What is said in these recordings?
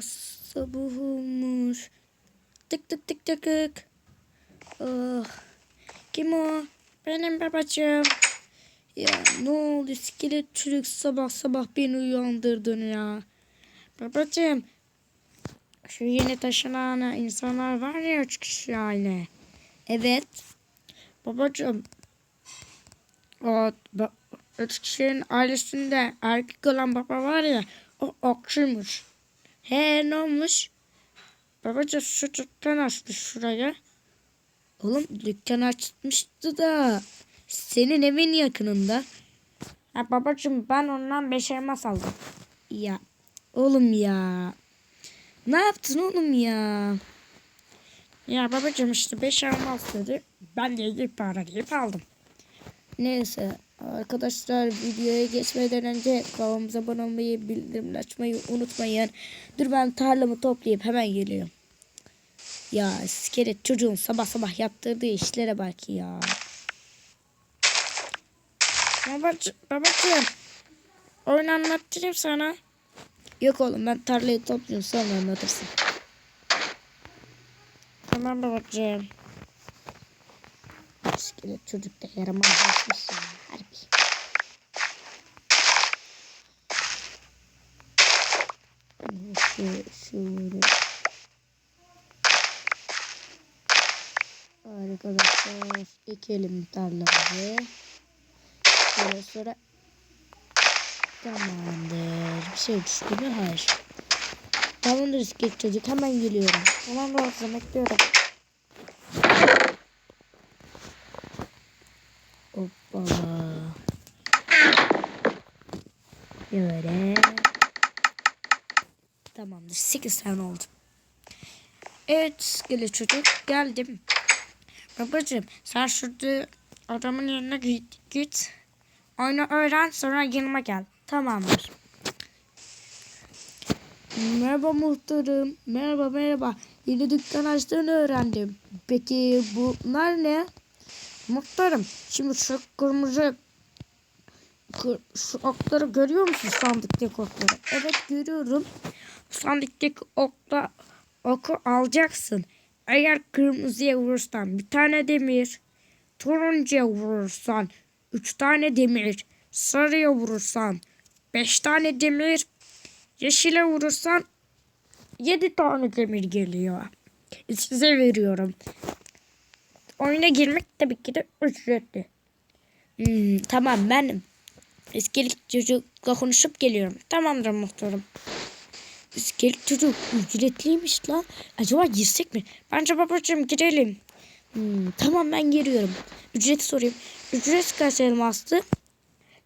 Sabah olmuş. Tık tık tık tık tık. Oh. Kim o? Benim babacığım. Ya ne oldu iskelet çocuk sabah sabah beni uyandırdın ya. Babacığım. Şu yeni taşınan insanlar var ya üç kişi aile. Evet. Babacığım. O ba- üç kişinin ailesinde erkek olan baba var ya o okçuymuş. He ne olmuş? Babacığım şu dükkan açmış şuraya. Oğlum dükkan açmıştı da senin evin yakınında. Ha babacığım ben ondan beş elmas aldım. Ya oğlum ya. Ne yaptın oğlum ya? Ya babacığım işte beş elmas dedi. Ben de iyi para deyip aldım. Neyse arkadaşlar videoya geçmeden önce kanalımıza abone olmayı, bildirimleri açmayı unutmayın. Dur ben tarlamı toplayıp hemen geliyorum. Ya iskelet çocuğun sabah sabah yaptırdığı işlere bak ya. Babacığım, babacığım oyun anlattırayım sana. Yok oğlum ben tarlayı topluyorum sonra anlatırsın. Tamam babacığım. İskelet çocuk da yaramazlaşmış ya. Şöyle. Arkadaşlar ekelim tarlamızı. Sonra sonra Tamamdır. Bir şey düştü mü? Hayır. Tamamdır iskelet çocuk. Hemen geliyorum. Tamam babacığım bekliyorum. Hoppala. Böyle. Tamamdır. 8 tane oldu. Evet gele çocuk geldim. Babacığım sen şurada adamın yanına git. git. Oyunu öğren sonra yanıma gel. Tamamdır. Merhaba muhtarım. Merhaba merhaba. Yeni dükkan açtığını öğrendim. Peki bunlar ne? Muhtarım şimdi şu kırmızı kır- şu okları görüyor musun sandıktaki okları? Evet görüyorum. Sandıktaki okla oku alacaksın. Eğer kırmızıya vurursan bir tane demir, turuncuya vurursan üç tane demir, sarıya vurursan beş tane demir, yeşile vurursan yedi tane demir geliyor. Size veriyorum. Oyuna girmek tabii ki de ücretli. Hmm, tamam ben iskelet çocukla konuşup geliyorum. Tamamdır muhtarım. İskelet çocuk ücretliymiş lan. Acaba girsek mi? Bence babacığım girelim. Hmm, tamam ben giriyorum. Ücreti sorayım. Ücret kaç elmastı?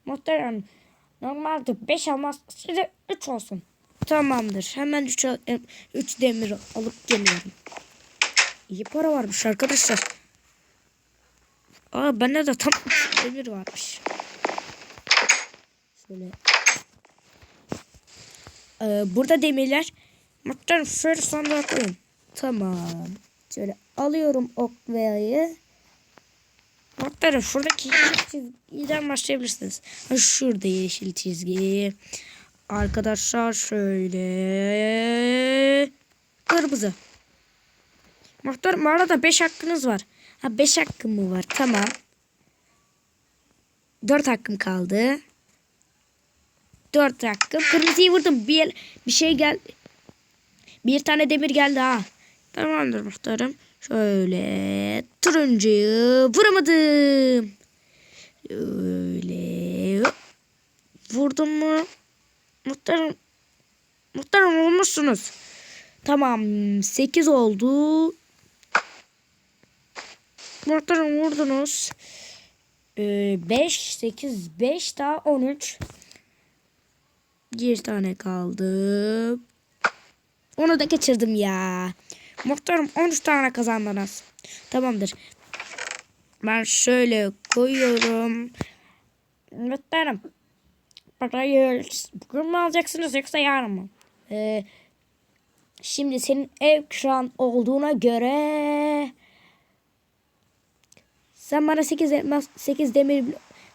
Muhterem normalde 5 elmas size 3 olsun. Tamamdır. Hemen 3 3 demir alıp geliyorum. İyi para varmış arkadaşlar. Aa bende de tam üç demir varmış. Şöyle. Ee, burada demirler. Muhtemelen şöyle sandığa koyun. Tamam. Şöyle alıyorum oklayayı. Muhtemelen şuradaki yeşil çizgiden başlayabilirsiniz. Şurada yeşil çizgi. Arkadaşlar şöyle. Kırmızı. Muhtarım bu arada 5 hakkınız var. Ha 5 hakkım mı var? Tamam. 4 hakkım kaldı. 4 hakkım. Kırmızıyı vurdum. Bir, bir şey gel. Bir tane demir geldi ha. Tamamdır muhtarım. Şöyle turuncuyu vuramadım. Öyle. Vurdum mu? Muhtarım. Muhtarım vurmuşsunuz. Tamam 8 oldu. Muhtarım vurdunuz. 5, 8, 5 daha 13. Bir tane kaldı. Onu da geçirdim ya. Muhtarım 13 tane kazandınız. Tamamdır. Ben şöyle koyuyorum. Muhtarım. Parayı bugün mü alacaksınız yoksa yarın mı? Ee, şimdi senin ev kıran olduğuna göre sen bana 8 elmas 8 demir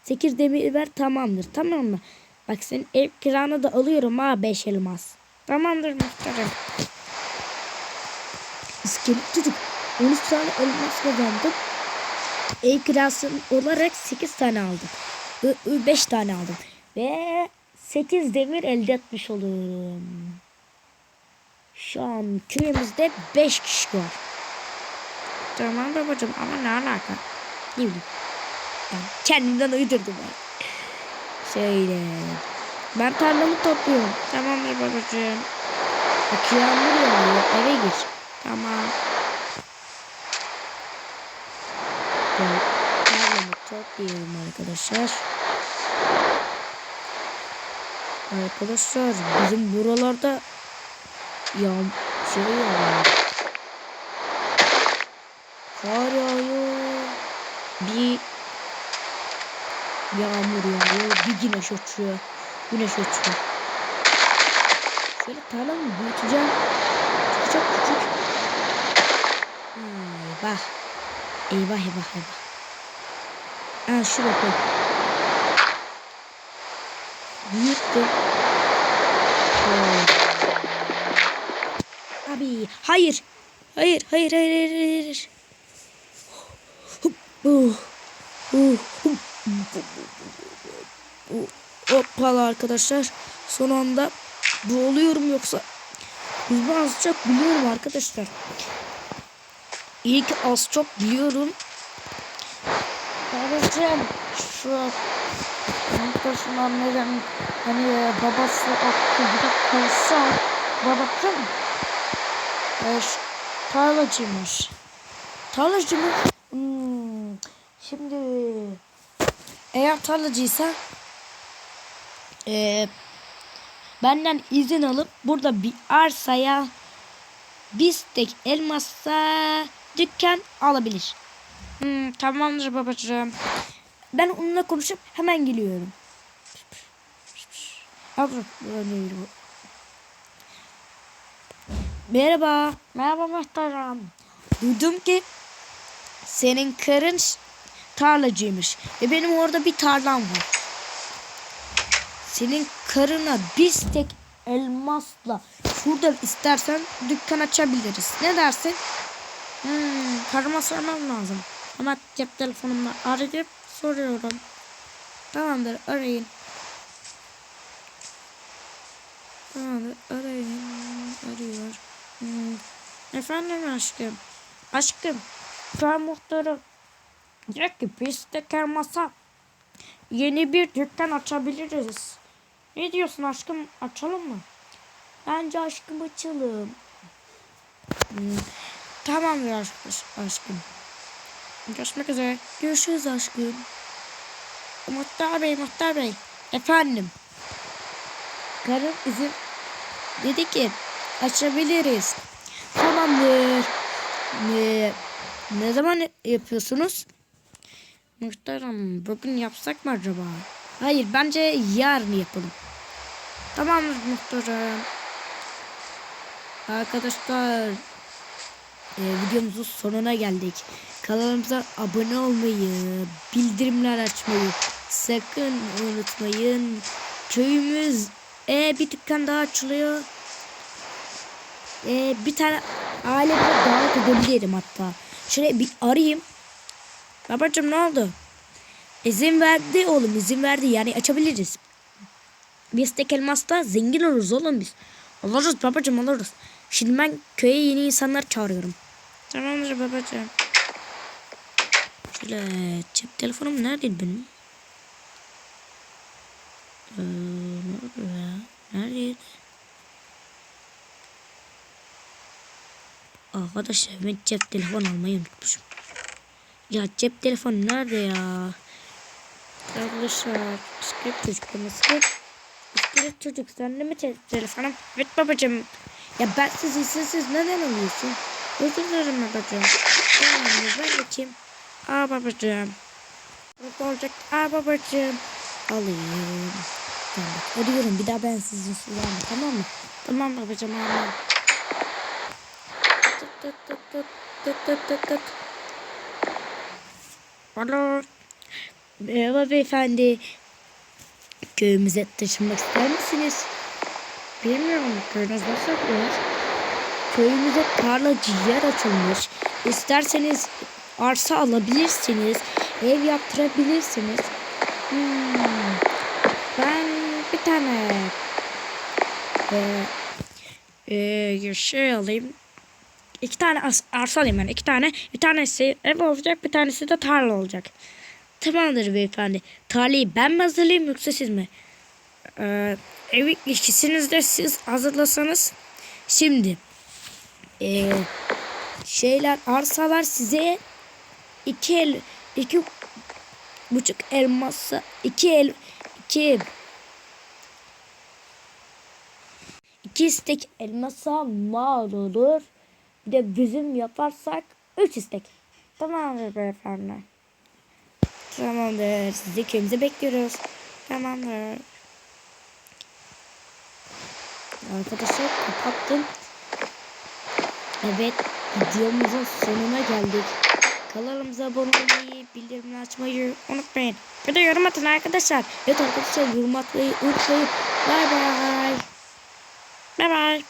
8 demir ver tamamdır tamam mı? Bak senin ev kiranı da alıyorum ha 5 elmas. Tamamdır muhtarım. İskelet çocuk 13 tane elmas kazandım. E klasın olarak 8 tane aldım. 5 tane aldım. Ve 8 demir elde etmiş olurum. Şu an köyümüzde 5 kişi var. Tamam babacığım ama ne alaka? Ne bileyim. Yani kendimden uydurdum ben. Şöyle. Ben tarlamı topluyorum. Tamamdır babacığım. Bak yağmur yağıyor. Eve gir. Tamam. Ben tarlamı topluyorum arkadaşlar. Arkadaşlar bizim buralarda yağ şey yağıyor. Kar yağıyor. Bir yağmur yağıyor. Bir güneş açıyor. Güneş açıyor. Şöyle tarlamı büyüteceğim. Çok küçük. Eyvah. Eyvah eyvah eyvah. Ha şuraya koy. Büyüttüm. Abi hayır. Hayır hayır hayır hayır. hayır. Uh, uh, uh. Hoppala arkadaşlar. Son anda boğuluyorum yoksa yüzme az çok biliyorum arkadaşlar. İyi ki az çok biliyorum. Babacığım şu Arkadaşlar neden hani babası okulda kalsa babacığım e, tarlacıymış. Tarlacı mı? Hmm. Şimdi eğer tarlacıysa e, benden izin alıp burada bir arsaya bir tek elmasa dükkan alabilir. Hmm, tamamdır babacığım. Ben onunla konuşup hemen geliyorum. Merhaba. Merhaba muhterem. Duydum ki senin karın tarlacıymış. Ve benim orada bir tarlam var. Senin karına biz tek elmasla şuradan istersen dükkan açabiliriz. Ne dersin? Hmm, karıma sormam lazım. Ama cep telefonumla arayıp soruyorum. Tamamdır arayın. Tamamdır arayın. Arıyor. Hmm. Efendim aşkım. Aşkım. Ben muhtarım. Diyor ki biz teker masa. Yeni bir dükkan açabiliriz. Ne diyorsun aşkım? Açalım mı? Bence aşkım açalım. Hmm. Tamamdır aşkım. aşkım. Görüşmek üzere. Görüşürüz aşkım. Muhtar Bey, Muhtar Bey. Efendim. Karım izin dedi ki açabiliriz. Tamamdır. Ne, ne zaman yapıyorsunuz? Muhtarım bugün yapsak mı acaba? Hayır bence yarın yapalım. Tamamdır muhtarım. Arkadaşlar e, videomuzun sonuna geldik. Kanalımıza abone olmayı, bildirimler açmayı sakın unutmayın. Köyümüz e, bir dükkan daha açılıyor. E, bir tane aile davet edebilirim hatta. Şöyle bir arayayım. Babacım ne oldu? İzin verdi oğlum izin verdi yani açabiliriz. Biz tek elmasla zengin oluruz oğlum biz. Oluruz babacım oluruz. Şimdi ben köye yeni insanlar çağırıyorum. Tamamdır babacığım. Şöyle cep telefonum neredeydi benim? Ee? Neredeydi? Arkadaşlar ben cep telefon almayı unutmuşum. Ya cep telefon nerede ya? Arkadaşlar script çocuklarına script. Script çocuk sen de mi te telefonum? Evet babacığım. Ya ben siz izinsiz neden alıyorsun? Özür dilerim babacığım. Tamamdır ben geçeyim. Aa babacığım. Ne olacak? Aa babacığım. Alayım. Tamam arıyorum bir daha ben sizin silahımı tamam mı? Tamam aman. Tık tık tık tık tık tık tık tık. Alo. Merhaba beyefendi. Köyümüze taşınmak ister misiniz? bilmiyorum köyünüz nasıl yapılır. Köyümüze tarlacı yer açılmış. İsterseniz arsa alabilirsiniz. Ev yaptırabilirsiniz. Hmm. Ben bir tane ee, ee, şey alayım. İki tane as- arsa alayım ben. İki tane. Bir tanesi ev olacak. Bir tanesi de tarla olacak. Tamamdır beyefendi. Tarlayı ben mi hazırlayayım yoksa siz mi? Ee, evi ikisiniz de siz hazırlasanız. Şimdi ee, şeyler arsalar size iki el iki buçuk elması iki el iki iki istek elmasa mal olur. Bir de bizim yaparsak üç istek. Tamamdır beyefendi. Tamamdır. Sizi köyümüze bekliyoruz. Tamamdır. Arkadaşlar kapattım. Evet videomuzun sonuna geldik. Kanalımıza abone olmayı, bildirimleri açmayı unutmayın. Bir de yorum atın arkadaşlar. Evet arkadaşlar yorum atmayı unutmayın. Bay bay. Bay bay.